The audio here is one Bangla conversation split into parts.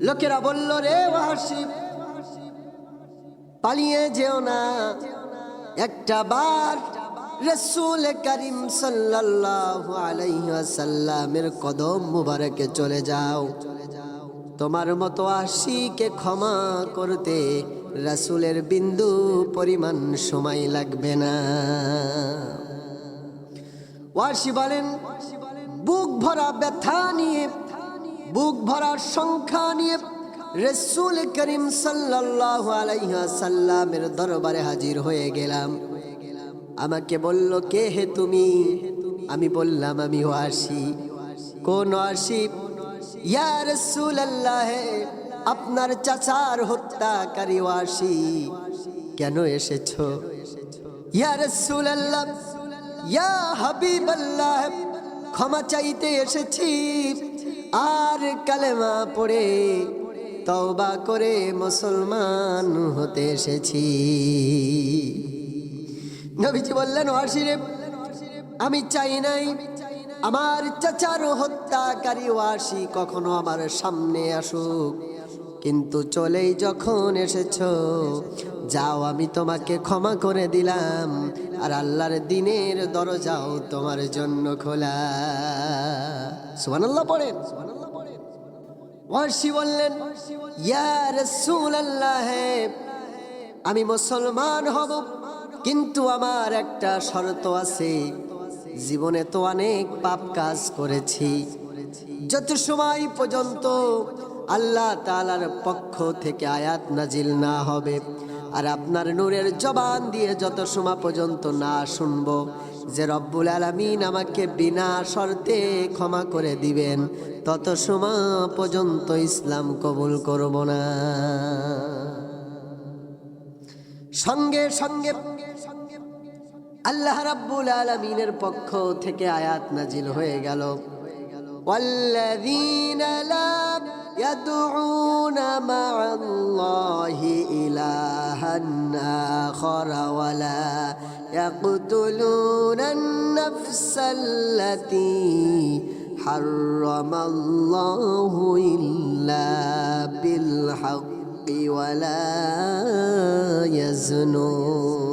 লোকেরা বলল, রে ওয়াসি পালিয়ে যেও না। একটা বার রসুল করিম সাল্লাল্লাহু আলাইহি ওয়াসাল্লামের কদম মুবারকে চলে যাও। তোমার মতো আশিকে ক্ষমা করতে রাসূলের বিন্দু পরিমাণ সময় লাগবে না। ওয়াসি বলেন, বুক ভরা ব্যথা নিয়ে বুক ভরা সংখ্যা নিয়ে রসুল করিম সাল্লাল্লাহু আলাইহি সাল্লামের দরবারে হাজির হয়ে গেলাম। আমাকে বলল, কে হে তুমি? আমি বললাম, আমি ওয়াসি কোন ওয়াসি ইয়া রসুল আল্লাহ আপনার চাচার হত্যাকারী ওয়াসি কেন এসেছ? ইয়া রসুল আল্লাহ ইয়া হাবিব আল্লাহ ক্ষমা চাইতে এসেছি। আর কালেমা পড়ে তওবা করে মুসলমান হতে এসেছি। নবীজি বললেন ওয়াসিরে আমি চাই নাই আমার চাচার হত্যাকারী ওয়াসি কখনো আমার সামনে আসুক। কিন্তু চলেই যখন এসেছ যাও, আমি তোমাকে ক্ষমা করে দিলাম। আর আল্লাহর দিনের দরজাও তোমার জন্য খোলা। সুবহানাল্লাহ পড়েন। ওয়াসি বললেন, ইয়া রাসূলুল্লাহ, আমি মুসলমান হব, কিন্তু আমার একটা শর্ত আছে। জীবনে তো অনেক পাপ কাজ করেছি। যত সময় পর্যন্ত আল্লাহ তালার পক্ষ থেকে আয়াত নাজিল না হবে আর আপনার নূরের জবান দিয়ে যত সময় পর্যন্ত না শুনবো যে রব্বুল আলামিন আমাকে বিনা শর্তে ক্ষমা করে দিবেন তত সময় পর্যন্ত ইসলাম কবুল করব না সঙ্গে সঙ্গে আল্লাহ রাব্বুল আলামিনের পক্ষ থেকে আয়াত নাজিল হয়ে গেল والذين لا يدعون مع الله إلها آخر ولا يقتلون النفس التي حرم الله إلا بالحق ولا يزنون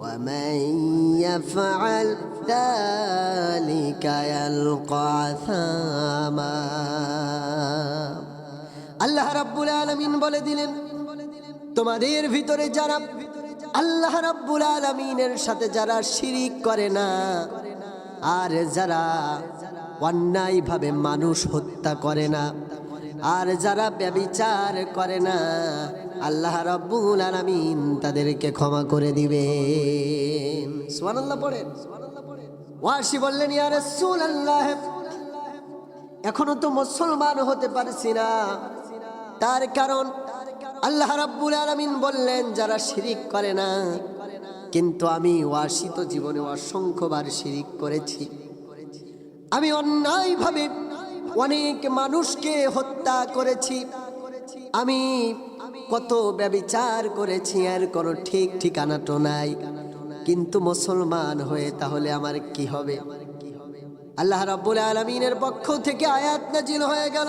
ومن يفعل ذلك يلقى عثاما আল্লাহ রাব্বুল আলামিন বলে দিলেন, তোমাদের ভিতরে যারা আল্লাহ রাব্বুল আলামিনের সাথে যারা শিরিক করে না, আর যারা অন্যায়ভাবে মানুষ হত্যা করে না, আর যারা ব্যবিচার করে না, আল্লাহ রাব্বুল আলামিন তাদেরকে ক্ষমা করে দিবে ওয়াসি বললেন, ইয়া রাসূলুল্লাহ, এখনও তো মুসলমান হতে পারছি না। তার কারণ আল্লাহ রাব্বুল আলামিন বললেন, যারা শিরিক করে না, কিন্তু আমি ওয়াসি তো জীবনে অসংখ্যবার শিরিক করেছি। আমি অন্যায়ভাবে অনেক মানুষকে হত্যা করেছি। আমি কত ব্যবিচার করেছি আর কোনো ঠিক ঠিকানা তো নাই। কিন্তু মুসলমান হয়ে তাহলে আমার কি হবে? আল্লাহ রাব্বুল আলামিনের পক্ষ থেকে আয়াত নাজিল হয়ে গেল।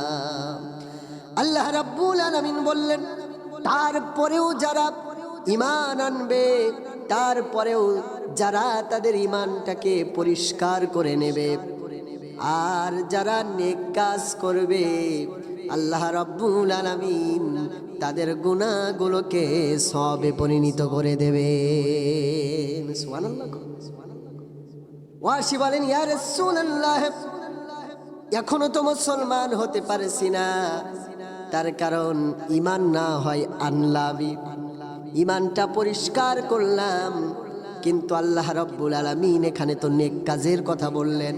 আল্লাহ রাব্বুল আলামিন বললেন, তারপরেও যারা ইমান আনবে, তারপরেও যারা তাদের ইমানটাকে পরিষ্কার করে নেবে। আর যারা নেক কাজ করবে, আল্লাহ রাব্বুল আলামিন তাদের গুনাহগুলোকে সবে পরিণত করে দেবে। ওয়াসি বলেন, ইয়া রাসূলুল্লাহ, এখনও তো মুসলমান হতে পারছি না। তার কারণ ইমান না হয় আনলামি ইমানটা পরিষ্কার করলাম, কিন্তু আল্লাহ রব্বুল আলমিন এখানে তো নেক কাজের কথা বললেন।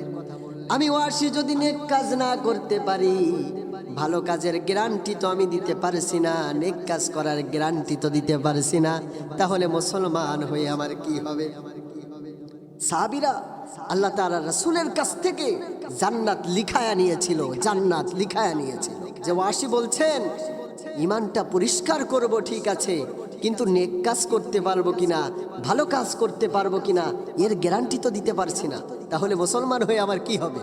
আমি ওয়াসি যদি নেক কাজ না করতে পারি, ভালো কাজের গ্যারান্টি তো আমি দিতে পারছি না, নেক কাজ করার গ্যারান্টি তো দিতে পারছি না, তাহলে মুসলমান হয়ে আমার কি হবে? সাহাবিরা আল্লাহ তাআলা রাসূলের কাছ থেকে জান্নাত লিখায়া নিয়েছিল, জান্নাত লিখায়া নিয়েছিল। যে ওয়াসি বলছেন, ইমানটা পরিষ্কার করব, ঠিক আছে, কিন্তু নেক কাজ করতে পারব কিনা, ভালো কাজ করতে পারব কিনা, এর গ্যারান্টি তো দিতে পারছি না। তাহলে মুসলমান হয়ে আমার কি হবে?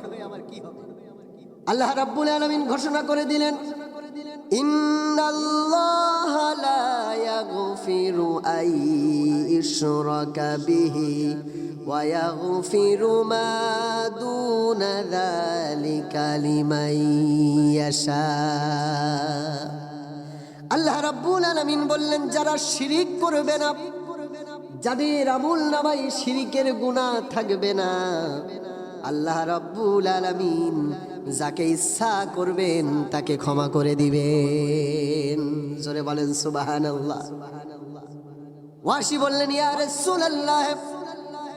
আল্লাহ রাব্বুল আলামিন ঘোষণা করে দিলেন, ইন্নাল্লাহ লা ইয়াগফিরু আই ইশরাকা বিহি ইয়াগফিরু মা দুনা যালিকা লিমান ইয়াশা আল্লাহ রাব্বুল আলামিন বললেন, যারা শিরিক করবে না, যাদের আমুল নামাই শিরিকের গুনাহ থাকবে না, আল্লাহ রাব্বুল আলামিন যাকে ইচ্ছা করবেন, তাকে ক্ষমা করে দিবেন। জোরে বলেন সুবহানাল্লাহ। ওয়াসি বললেন, ইয়া রাসূলুল্লাহ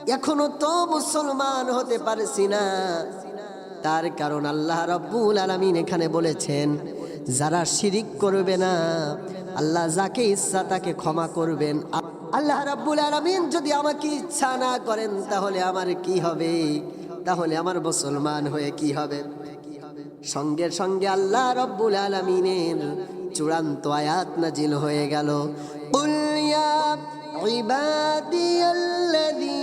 এখনো তো মুসলমান হতে পারছি না তার কারণ আল্লাহ রাব্বুল আলামিন এখানে বলেছেন যারা শিরিক করবে না আল্লাহ যাকে ইচ্ছা তাকে ক্ষমা করবেন আ- আল্লাহ রাব্বুল আলামিন যদি আমাকে ইচ্ছা না করেন তাহলে আমার কি হবে তাহলে আমার মুসলমান হয়ে কি হবে সঙ্গে সঙ্গে আল্লাহ রব্বুল আলমিনের চূড়ান্ত আয়াত নাজিল হয়ে গেল قل يا عبادي الذين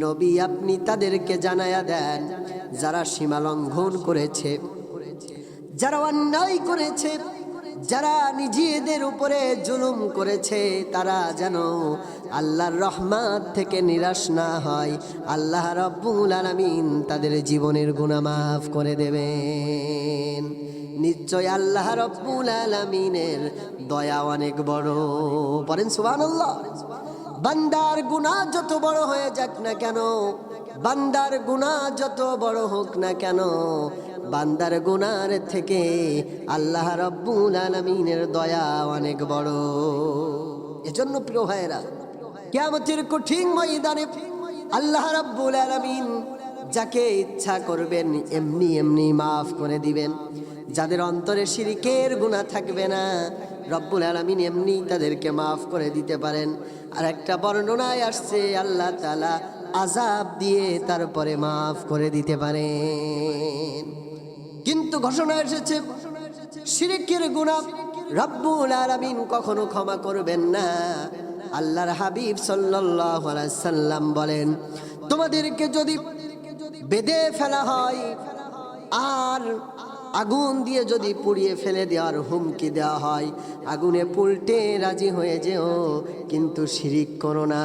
নবী আপনি তাদেরকে জানায়া দেন, যারা সীমা লঙ্ঘন করেছে, যারা অন্যায় করেছে, যারা নিজেদের উপরে জুলুম করেছে, তারা যেন আল্লাহর রহমত থেকে নিরাশ না হয়। আল্লাহ রব্বুল আলামিন তাদের জীবনের গুনাহ মাফ করে দেবেন। নিশ্চয় আল্লাহ রব্বুল আলামিনের দয়া অনেক বড়। পড়েন সুবহানাল্লাহ। বান্দার গুনাহ যত বড় হয়ে যাক না কেন, বান্দার গুনাহ যত বড় হোক না কেন, বান্দার গুনার থেকে আল্লাহ রব্বুল আলমিনের দয়া অনেক বড়। এজন্য প্রিয় ভাইয়েরা কেমতের কঠিন ময়দানে আল্লাহ রব্বুল আলমিন যাকে ইচ্ছা করবেন, এমনি এমনি মাফ করে দিবেন। যাদের অন্তরে শিরিকের গুণা থাকবে না, রব্বুল আলমিন এমনি তাদেরকে মাফ করে দিতে পারেন। আর একটা বর্ণনায় আসছে, আল্লাহ তালা আজাব দিয়ে তারপরে মাফ করে দিতে পারেন। কিন্তু ঘোষণা এসেছে, শিরিকের গুণা রব্বুল আলামিন কখনো ক্ষমা করবেন না। আল্লাহর হাবিব সাল্লাম বলেন, তোমাদেরকে যদি বেঁধে ফেলা হয়, আর আগুন দিয়ে যদি পুড়িয়ে ফেলে দেওয়ার হুমকি দেওয়া হয়, আগুনে পুলটে রাজি হয়ে যেও, কিন্তু শিরিক করো না।